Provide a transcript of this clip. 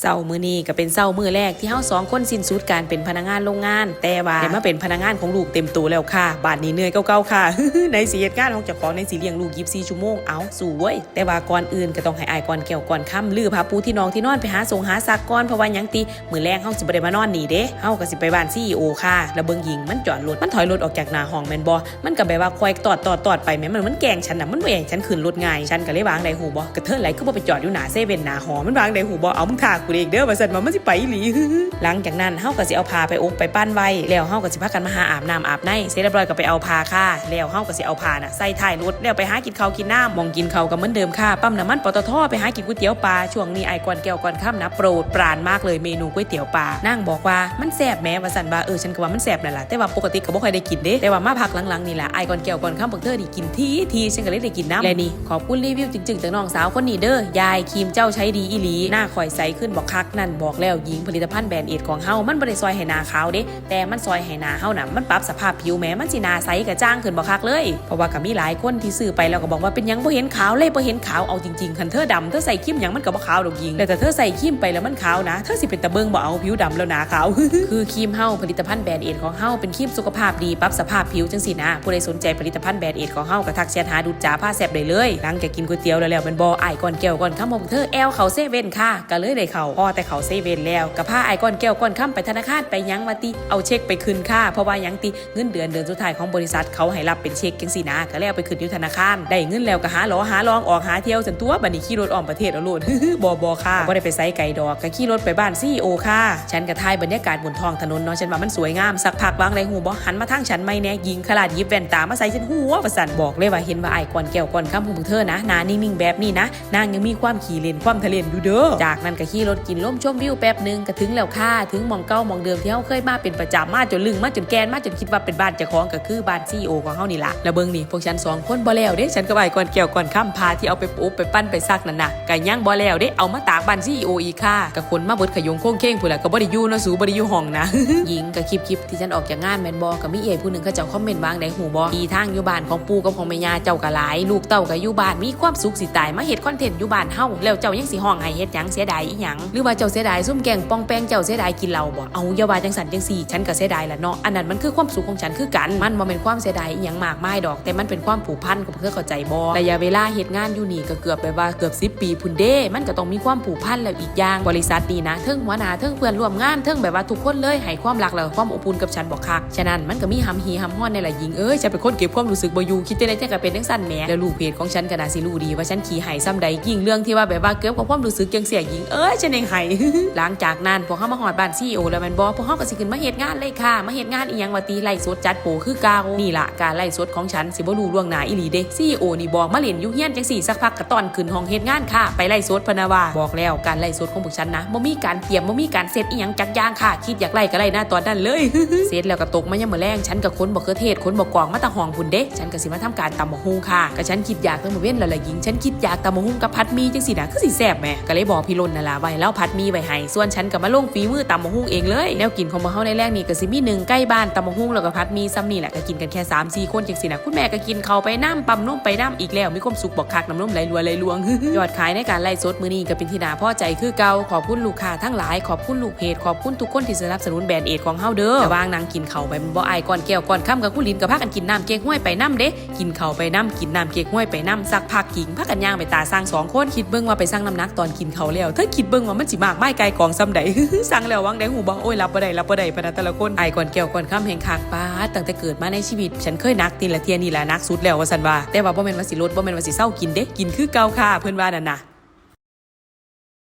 เศร้ามือนี้ก็เป็นเศร้ามือแรกที่เฮาสองคนสิ้นสุดการเป็นพนักงานโรงงาน แต่ว่าได้มาเป็นพนักงานของลูกเต็มตัวแล้วค่ะ บาดนี้เหนื่อยเก่าๆค่ะ ในสีเหตุการณ์ของเจ้าของในสีเลี้ยงลูก24ชั่วโมงเอาสู่เว้ยแต่ว่าก่อนอื่นก็ต้องให้อายก่อนแก้วก่อนค่ำลือพาปูที่นองที่นอนไปหาส่งหาซักก่อนเพราะว่ายังตีมือแรกเฮาสิบ่ได้มานอนนี่เด้เฮาก็สิไปบ้าน CEO ค่ะแล้วเบิ่งหญิงมันจอดรถมันถอยรถออกจากหน้าห้องแมนบ่มันก็แบบว่าคอยตอดตอดตอดไปแม่มันมันแกงฉันน่ะมันบ่แย่งฉันขึ้นรถง่ายฉันก็เลยวางไดหูบ่กระเทินไหลคือบ่ไปจอดอยู่หน้าเซเว่นหน้าหอมันวางไดหูบ่เอามึงท่ากูเองเด้อว่าซั่นว่ามันสิไปอีหลีหลังจากนั้นเฮาก็สิเอาผ้าไปอบไปปั้นไว้แล้วเฮาก็สิพากันมาหาอาบน้ำอาบในเสร็จเรียบร้อยก็ไปเอาผ้าค่ะแล้วเฮาก็สิเอาผ้าน่ะใส่ท้ายรถแล้วไปหากินข้าวกินน้ำมองกินข้าวก็เหมือนเดิมค่ะปั๊มน้ำมันปตทไปหากินก๋วยเตี๋ยวปลาช่วงนี้ไอ้ก่อนแก้วก่อนค่ำนะโปรดปรานมากเลยเมนูก๋วยเตี๋ยวปลานางบอกว่ามันแซ่บแม้ว่าซั่นว่าเออฉันก็ว่ามันแซ่บนั่นแหละแต่ว่าปกติก็บ่ค่อยได้กินเด้แต่ว่ามาพักหลังๆนี่แหละไอ้ก่อนแก้วก่อนค่ำพวกเธอนี่กินทีทีฉันก็เลยได้กินน้ำและนี่ขอบคุณรีวิวจริงๆจากน้องสาวคนนี้เด้อยายครีมเจ้าใช้ดีอีหลีหน้าข่อยใสขึ้นบอกคักนั่นบอกแล้วหญิงผลิตภัณฑ์แบรนด์เอดของเฮามันบ่ได้ซอยให้หนาขาวเด้ แต่มันซอยให้หนาเฮาน่ะมันปรับสภาพผิวแม้มันสินาใสกระจ่างขึ้นบ่คักเลย เพราะว่าก็มีหลายคนที่ซื้อไปแล้วก็บอกว่าเป็นยังบ่เห็นขาวเลยบ่เห็นขาวเอาจริงๆคันเธอดำเธอใส่ครีมยังมันก็บ่ขาวดอกหญิงแต่ถ้าเธอใส่ครีมไปแล้วมันขาวนะเธอสิเป็นตะเบิงบ่เอาผิวดำแล้วหนาขาวคือครีมเฮาผลิตภัณฑ์แบรนด์เอดของเฮาเป็นครีมสุขภาพดีปรับสภาพผิวจังสินะผู้ใดสนใจผลิตภัณฑ์แบรนด์เอดของเฮาก็ทักแชทหาดูจ่าผ้าแซ่บได้เลยหลังจากกินก๋วยเตี๋ยวแล้วแล้วมันบ่อ้ายก่อนแก้วก่อนค่ำของเธอแอลเขาเซเว่นค่ะก็เลยได้เข้าพอแต่เขาเซเว่นแล้วก็พาอ้ายก่อนแก้วก่อนค่ำไปธนาคารไปยังว่าติเอาเช็คไปคืนค่ะเพราะว่ายังติเงินเดือนเดือนสุดท้ายของบริษัทเขาให้รับเป็นเช็คจังสินะก็แล้วไปคืนอยู่ธนาคารได้เงินแล้วก็หาหลอหาลองออกหาเที่ยวสันตัวบัดนี้ขี่รถออมประเทศเอาโลดบอบอค่ะบ่ได้ไปไซไก่ดอกก็ขี่รถไปบ้านซีโอค่ะฉันก็ถ่ายบรรยากาศบนท้องถนนเนาะฉันว่ามันสวยงามสักพักบางไรหูบ่หันมาทางฉันไม่แน่ยิงขลาดยิบแว่นตามาใส่ฉันหัวประสันบอกเลยว่าเห็นว่าไอ้ก่อนแก้วก่อนคำของเธอนะหนานิ่งแบบนี้นะนางยังมีความขี่เลนความทะเลนอยู่เด้อจากนั้นก็ขี่รถกินล้มชมวิวแป๊บหนึงก็ถึงแล้วค่ะถึงมองเก้ามองเดิมที่เฮาเคยมาเป็นประจำมาจนลึงมาจนแกนมาจนคิดว่าเป็นบ้านเจ้าของก็คือบ้านซีโอของเฮานี่ละแล้วเบิ่งนี่พวกฉันสองคนบ่แล้วเด้ฉันก็ไปก่อนแก้วก่อนค่ำพาที่เอาไปปุ๊บไปปั้นไปซักนั่นน่ะก็ยังบ่แล้วเด้เอามาตากบ้านซีโออีกค่ะก็คนมาเบิดขยงโค้งเค้งพุ่นล่ะก็บ่ได้อยู่นะสูบ่ได้อยู่ห้องนะหญิงก็คลิปคลิปที่ฉันออกจากงานแมนบ่ก็มีเอผู้หนึ่งเขาเจ้าคอมเมนต์วางได้หูบ่ที่ทางอยู่บ้านของปู่กับของแม่ยาเจ้าก็หลายลูกเต้าก็อยู่บ้านมีความสุขสิตายมาเฮ็ดคอนเทนต์อยู่บ้านเฮาแล้วเจ้ายังสิห้องให้เฮ็ดหยังเสียดายอีหยังหรือว่าเจ้าเสียดายซุ่มแกงป้องแป้งเจ้าเสียดายกินเหล้าบ่เอาอย่าว่าจังสันจังซี่ฉันก็เสียดายละเนาะอันนั้นมันคือความสุขของฉันคือกันมันบ่แม่นความเสียดายอีหยังมากมายดอก แต่มันเป็นความผูกพันกับเพื่อเข้าใจบ่ระยะเวลาเฮ็ดงานอยู่นี่ก็เกือบไปว่าเกือบ10ปีพุ่นเด้มันก็ต้องมีความผูกพันแล้วอีกอย่างบริษัทดีนะเทิงหัวหน้าเทิงเพื่อนร่วมงานเทิงแบบว่าทุกคนเลยให้ความรักแล้วความอบอุ่นกับฉันบอกคักฉะนั้นมันก็มีหำฮีหำฮ้อนในละหญิงเอ้ยฉันเป็นคนเก็บความรู้สึกบ่อยู่คิดแต่ในใจก็เป็นจังซั่นแหมแล้วลูกเพจของฉันก็น่าสิรู้ดีว่าฉันขี้ไห้ซ้ำใดยิ่งเรื่องที่ว่าแบบว่าเก็บกับความรู้สึกจังเสียหญิงเอ้ยฉันงไห้หลังจากนั้นพวกเขามาหอดบ้านซีโอแล้วมันบอกพวกเขาก็สิขึ้นมาเฮ็ดงานเลยค่ะ มาเฮ็ดงานอีหยังว่าตีไล่สดจัดโปคือเก่านี่ล่ะการไล่สดของฉันสิบ่รู้ล่วงหน้าอีหลีเด้ซีโอนี่บอกมาเล่นยู่งเฮียนจังสี่สักพักก็ตอนขึ้นห้องเฮ็ดงานค่ะ ไปไล่สดพนาวาบอกแล้วการไล่สดของพวกฉันนะบ่มีการเตรียมบ่มีการเซตอีหยังจักย่างค่ะ คิดอยากไล่ก็ไล่หน้าตอนนั้นเลยเสร็จแล้วก็ตกมายังมื้อแรงฉันก็ค้นบ่เขือเทศค้นบ่กวางมาตะห้องพุ่นเด้ฉันก็สิมาทำการตำบักฮุงค่ะก็ฉันคิดอยากตั้งมื้อเว้นแล้วล่ะหญิงฉันคิดอยากตำบักฮุงกับผัดมีจังสี่นะคือสิแซ่บแหมก็เลยบอกพี่ลนนั่นล่ะไว้แล้วผัดมีไว้ให้ส่วนฉันก็มาลงฝีมือตำบักฮุงเองเลยแนวกินของบ่เฮาในแรกนี่ก็สิมีหนึ่งใกล้บ้านตำบักฮุงแล้วก็ผัดมีซ้ำนี่แหละก็กินกันแค่3 4คนจังสี่นะคุณแม่ก็กินเข้าไปน้ำปั๊มนมไปน้ำอีกแล้วมีความสุขบอกคักน้ำนมไหลรัวไหลลวงยอดขายในการไล่สดมือนี้ก็เป็นที่น่าพอใจคือเก่าขอบคุณลูกค้าทั้งหลายขอบคุณลูกเพจขอบคุณทุกคนที่สนับสนุนแบรนด์เอดของเฮาเด้อแต่ว่างนางกินเข้าไปมันบ่อายก่อนแก้วก่อนค่ำกับคุณลินกับพากันกินน้ำเก๊กห้วยไปน้ำเด้กินเข้าไปน้ำกินน้ำเก๊กห้วยไปน้ำสักพักกิ่งพากันย่างไปตาสร้างสองคนคิดเบิ่งว่าไปสร้างน้ำหนักตอนกินเข้าแล้วเธอคิดเบิ่งว่ามันสิมากไม่ไกลกองซ้ำใดสั่งแล้ววังได้หูบ่โอ้ยรับบ่ได้รับบ่ได้พะนะแต่ละคนไอ้ก่อนแก้วก่อนค่ำแห่งคักป้าตั้งแต่เกิดมาในชีวิต ฉันเคยนักตีละเทียนี่แหละนักสุดแล้วว่าซั่นว่าแต่ว่าบ่แม่นว่าสิลดบ่แม่นว่าสิเศร้ากินเด้กินคือเก่าค่ะเพิ่นว่านั่นน่ะ